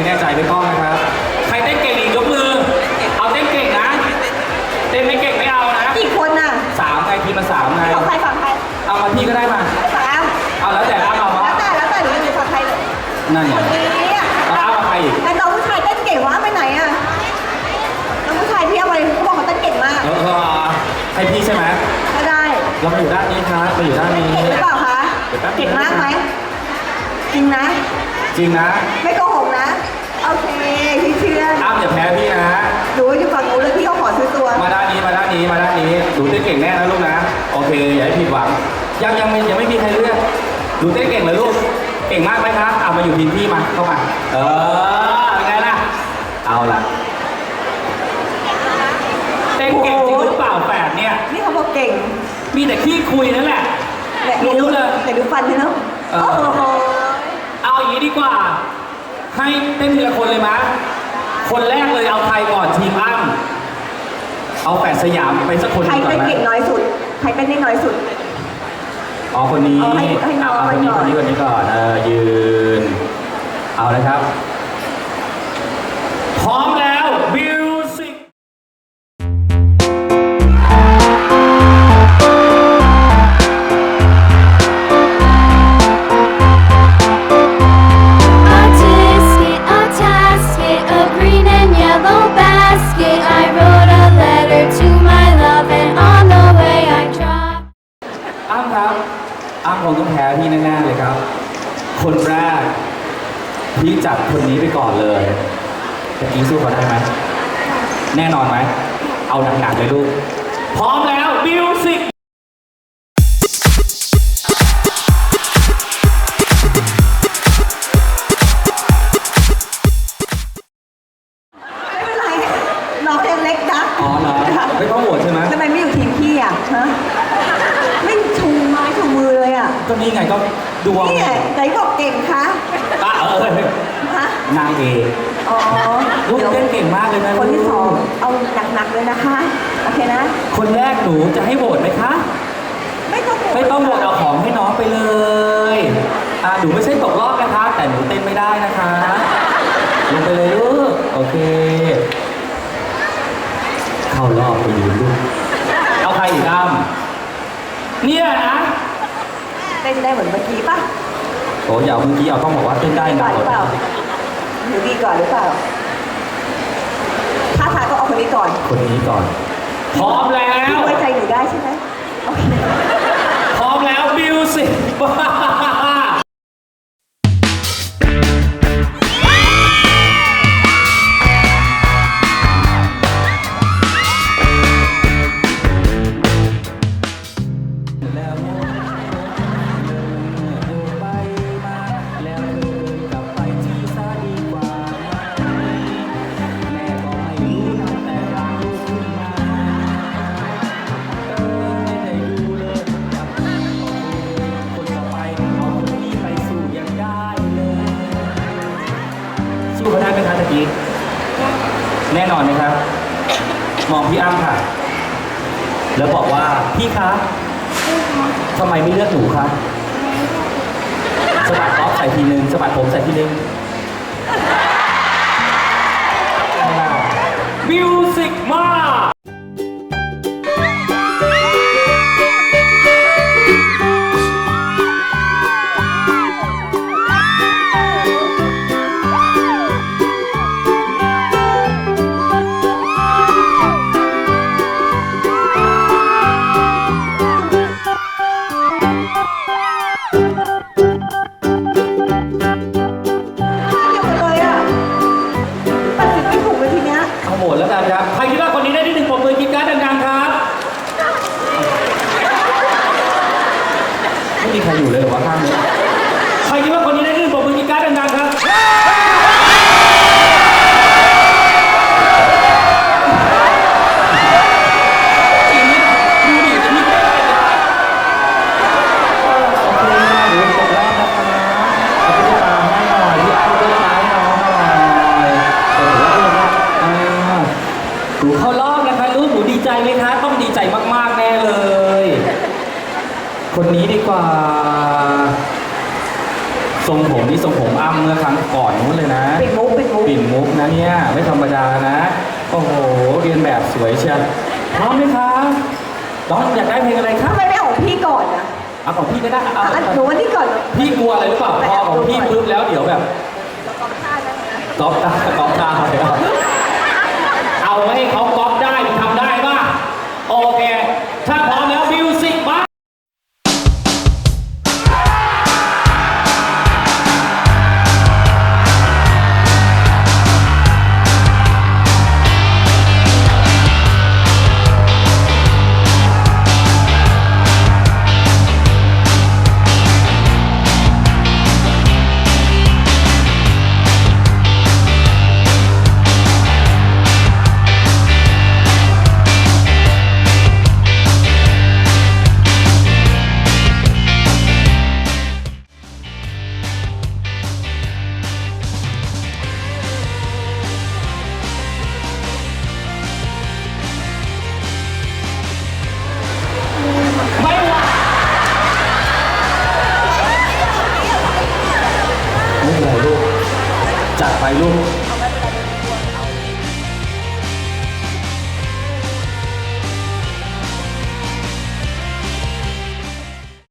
ไม่แน่ใจไม่ต้องนะครับ ใครเต้นเก่งอีกยกมือ เอาเต้นเก่งนะ เต้นไม่เก่งไม่เอานะกี่คนน่ะสามไงทีมละสามไงฝั่งใครฝั่งใครเอามาพี่ก็ได้มา ฝั่งอ้ำเอาแล้วแต่เอามาแล้วแต่แล้วแต่หนูจะอยู่ฝั่งใครเลยนั่นไงคนนี้อะเอาเอาใครอีกแต่น้องผู้ชายเต้นเก่งวะไปไหนอะน้องผู้ชายที่เอาไปเขาบอกเขาเต้นเก่งมากเออเออให้พี่ใช่ไหมก็ได้เรามาอยู่ด้านนี้ครับมาอยู่ด้านเต้นนี้เก่งหรือเปล่าคะเดี๋ยวแป๊บนึงเก่งมากไหมจริงนะ จริงนะ ไม่โกหกนะ โอเคพี่เชื่ออ้ำอย่าแพ้พี่นะหนูอยู่ฝั่งนู้นเลยพี่ก็ขอซื้อตัวมาด้านนี้มาด้านนี้มาด้านนี้หนูเต้นเก่งแน่นะลูกนะ โอเคอย่าให้ผิดหวัง ยังยังไม่ยังไม่มีใครเลือกหนูเต้นเก่งเหรอลูกเก่งมากไหมครับเอามาอยู่ทีมพี่มาเข้ามาเออเป็นไงล่ะเอาล่ะเต้นเก่งจริงหรือเปล่าแปดเนี่ย นี่เขาบอกเก่งมีแต่ขี้คุยนั่นแหละ แต่รู้เลย แต่ดูฟันใช่ไหมเอโอ้อโห เอาอย่างนี้ดีกว่า ให้เต้นทีละคนเลยมะคนแรกเลยเอาใครก่อนทีมอ้ำเอาแปดสยามไปสักคนหใครนึ่งก่อนเป็นไหมเก่งน้อยสุด ใครเป็นได้น้อยสุด อ๋อคนนี้เอาให้ให้น้องเาคนนี้ก่คอนน นี้คนนี้ก่อนเออยืน เอาเลยครับ พร้อมแล้ พี่จัดคนนี้ไปก่อนเลยตะกี้สู้เขาได้ไหม แน่นอนไหม เอาหนักๆเลยลูก พร้อมแล้วมิวสิกไม่เป็นไรน้องยังเล็กนะอ๋อเหรอไม่ต้องโหวตใช่ไหมทำไมไม่อยู่ทีมพี่อะฮะไม่ชูไม้ชูมือเลยอะ ก็นี่ไงก็ ดวงนี่ไงไหนบอกเก่งคะอะเออฮะนางเอกอ๋อลูกเต้นเก่งมากเลยนะคนที่ลูกสองเอาหนักๆเลยนะคะ โอเคนะ คนแรกหนูจะให้โหวตไหมคะ ไม่ต้องไม่ต้องโหวตเอาของให้น้องไปเลยอ่าหนูไม่ใช่ตกรอบนะคะ แต่หนูเต้นไม่ได้นะคะลงไปเลยลูกโอเค เข้ารอบไปยืนลูกเอาใครอีกอ้ำเนี่ยนะ เต้นได้เหมือนเมื่อกี้ป่ะโอ้อย่าเอาเมื่อกี้เอาต้องบอกว่าเต้นได้ดีนะก่อนหรือเปล่าหรือดีก่อนหรือเปล่าถ้าทางก็เอาคนนี้ก่อนคนนี้ก่อน พร้อมแล้พี่วไว้ใจหนูได้ใช่ไหมโอเค พร้อมแล้วมิวสิก แน่นอนไหมครับ มองพี่อ้ำค่ะ แล้วบอกว่าพี่คะทำไมไม่เลือกหนูคะสะบัดออฟใส่ทีนึงสะบัดผมใส่ทีนึง มีใครอยู่เลยเหรอวะข้างนี้ คนนี้ดีกว่าสทรงผมนี่ทรงผมอ้ำเมื่อครั้งก่อนนู้นเลยนะ ปิดมุกปิดมุกปิ่นมุกนะเนี่ยไม่ธรรมดานะ โอ้โหเรียนแบบสวยเชียวพร้อมไหมครับน้องอยากได้เพลงอะไรครับทำไมไม่เอาของพี่ก่อนนะเอาของพี่ก็ได้เอาอะอันหนูวันนี้ก่อน พี่กลัวอะไรหรือเปล่าพอของพี่ปุ๊บแล้วเดี๋ยวแบบเรากองท่าได้ไหมนะก๊อปตาก๊อป 摆住